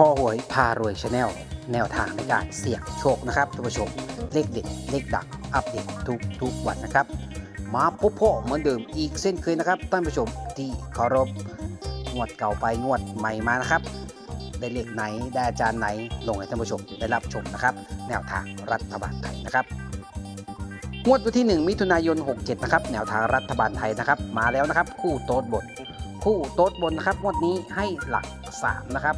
คอหวยพารวยชาแนลแนวทางในการเสี่ยงโชคนะครับท่านผู้ชมเลขเด็ดเลขดังอัปเดตทุกทุกวันนะครับ มาพบพ่อเหมือนเดิมอีกเส้นเคยนะครับท่านผู้ชมที่เคารพงวดเก่าไปงวดใหม่มานะครับ ได้เลขไหนได้อาจารย์ไหนลงให้ท่านผู้ชมได้รับชมนะครับ แนวทางรัฐบาลไทยนะครับงวดวันที่ 1 มิถุนายน 67 นะครับ แนวทางรัฐบาลไทยนะครับ มาแล้วนะครับ คู่โต๊ดบน คู่โต๊ดบนนะครับ งวดนี้ให้หลัก 3 นะครับ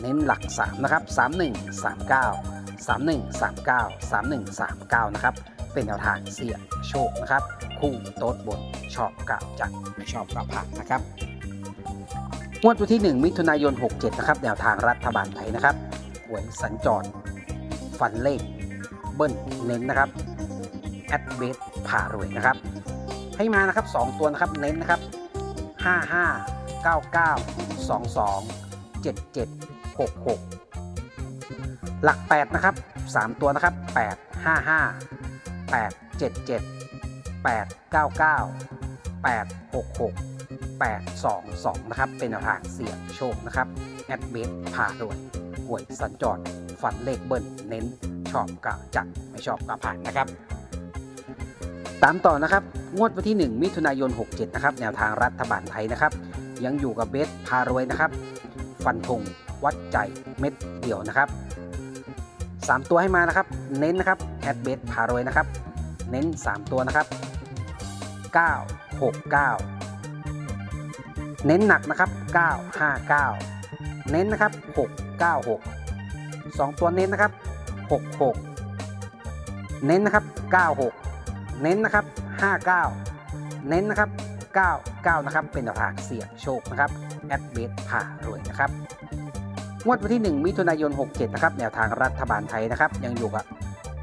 เน้นหลัก 3 นะครับ 31 39 31 39 31 39 นะครับ เป็นแนวทางเสี่ยงโชคนะครับ คู่โต๊ดบนชอบกับจัดไม่ชอบกับผ่านนะครับงวดวันที่ 1 มิถุนายน 67 นะครับ แนวทางรัฐบาลไทยนะครับหวยสัญจร ฟันเลข เบิ้ลเน้นนะครับ แอดเบสผ่ารวยนะครับ ให้มานะครับ 2 ตัวนะครับ เน้นนะครับ 55 99 22 77 66 หลัก 8 นะครับ 3 ตัวนะครับ 8 55 8 77 8 99 8 66 8 22 นะครับ เป็นแนวทางเสี่ยงโชคนะครับ แอดเบสผ่าด้วยหวยสัญจรฝันเลขเบิ้ลเน้นชอบกะจัดไม่ชอบกะผ่านนะครับ ตามต่อนะครับ งวดวันที่ 1 มิถุนายน 67 นะครับ แนวทางรัฐบาลไทยนะครับ ยังอยู่กับเบสพารวยนะครับ ฟันธงวัดใจเม็ดเดียวนะครับ 3 ตัวให้มานะครับ เน้นนะครับแอดเบสพารวยนะครับ เน้น 3 ตัวนะครับ 9 6 9 เน้นหนักนะครับ 9 5 9 เน้นนะครับ 6 9 6 2 ตัวเน้นนะครับ 6 6 เน้นนะครับ 96 เน้นนะครับ 59 เน้นนะครับ 99 นะครับ เป็นแนวทางเสี่ยงโชคนะครับ แอดเบสผ่ารวย นะครับงวดวันที่ 1 มิถุนายน 67 นะครับ แนวทางรัฐบาลไทยนะครับ ยังอยู่กับ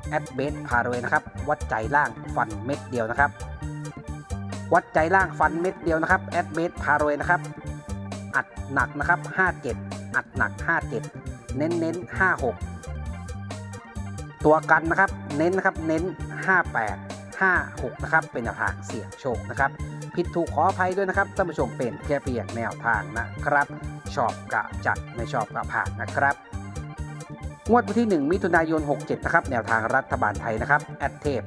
แอดเบสพารวยนะครับ วัดใจล่างฟันเม็ดเดียวนะครับ วัดใจล่างฟันเม็ดเดียวนะครับแอดเบสพารวยนะครับ อัดหนักนะครับ 57 อัดหนัก 57 เน้นเน้น56 ตัวกันนะครับ เน้นนะครับ เน้น 58 56 นะครับ เป็นแนวทางเสี่ยงโชคนะครับ ผิดถูกขออภัยด้วยนะครับท่านผู้ชมเป็นแค่เพียงแนวทางนะครับ ชอบกะจัดไม่ชอบกะผ่านนะครับงวดวันที่ 1 มิถุนายน 67 นะครับ แนวทางรัฐบาลไทยนะครับ แอดเทพ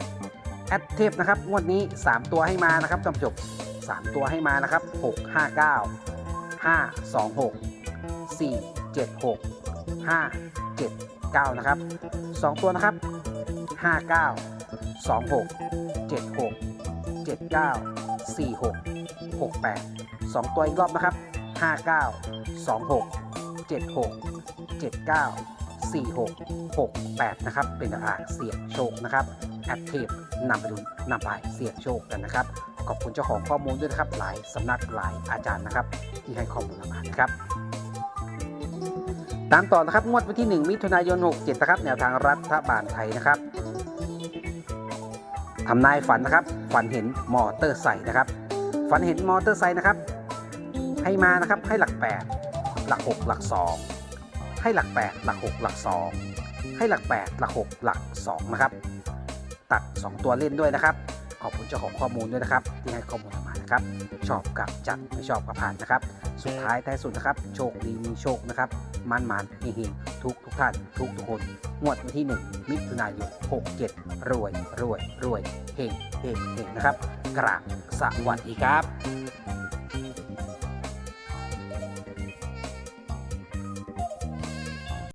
แอดเทพนะครับ งวดนี้ 3 ตัวให้มานะครับท่านผู้ชม3ตัวให้มานะครับ 6 5 9 5 2 6 4 7 6 5 7 9 นะครับ 2 ตัวนะครับ 5 9 2 6 7 6 7 9 4 6 6 8 2 ตัวอีกรอบนะครับ 59 26 76 79 46 68 นะครับ เป็นทางเสี่ยงโชคนะครับแอดเทปนำไปดูนำไปเสี่ยงโชคกันนะครับ ขอบคุณเจ้าของข้อมูลด้วยนะครับ หลายสำนักหลายอาจารย์นะครับ ที่ให้ข้อมูลมานะครับตามต่อนะครับงวดวันที่ 1 มิถุนายน 67 นะครับ แนวทางรัฐบาลไทยนะครับ ทำนายฝันนะครับ ฝันเห็นมอเตอร์ไซค์นะครับ ฝันเห็นมอเตอร์ไซค์นะครับ ให้มานะครับให้หลัก 8 หลัก 6 หลัก 2 ให้หลัก 8 หลัก 6 หลัก 2 ให้หลัก 8 หลัก 6 หลัก 2 นะครับ ตัด 2 ตัวเล่นด้วยนะครับ ขอบคุณเจ้าของข้อมูลด้วยนะครับ ที่ให้ข้อมูลมานะครับ ชอบกับจัดไม่ชอบกับผ่านนะครับ สุดท้ายท้ายสุดนะครับ โชคดีมีโชคนะครับมันมันเฮงทุกทุกท่าน ทุกทุกคนงวดวันที่ 1 มิถุนายน67 รวยรวยรวยเฮงเฮงเฮงนะครับกราบสวัสดีครับ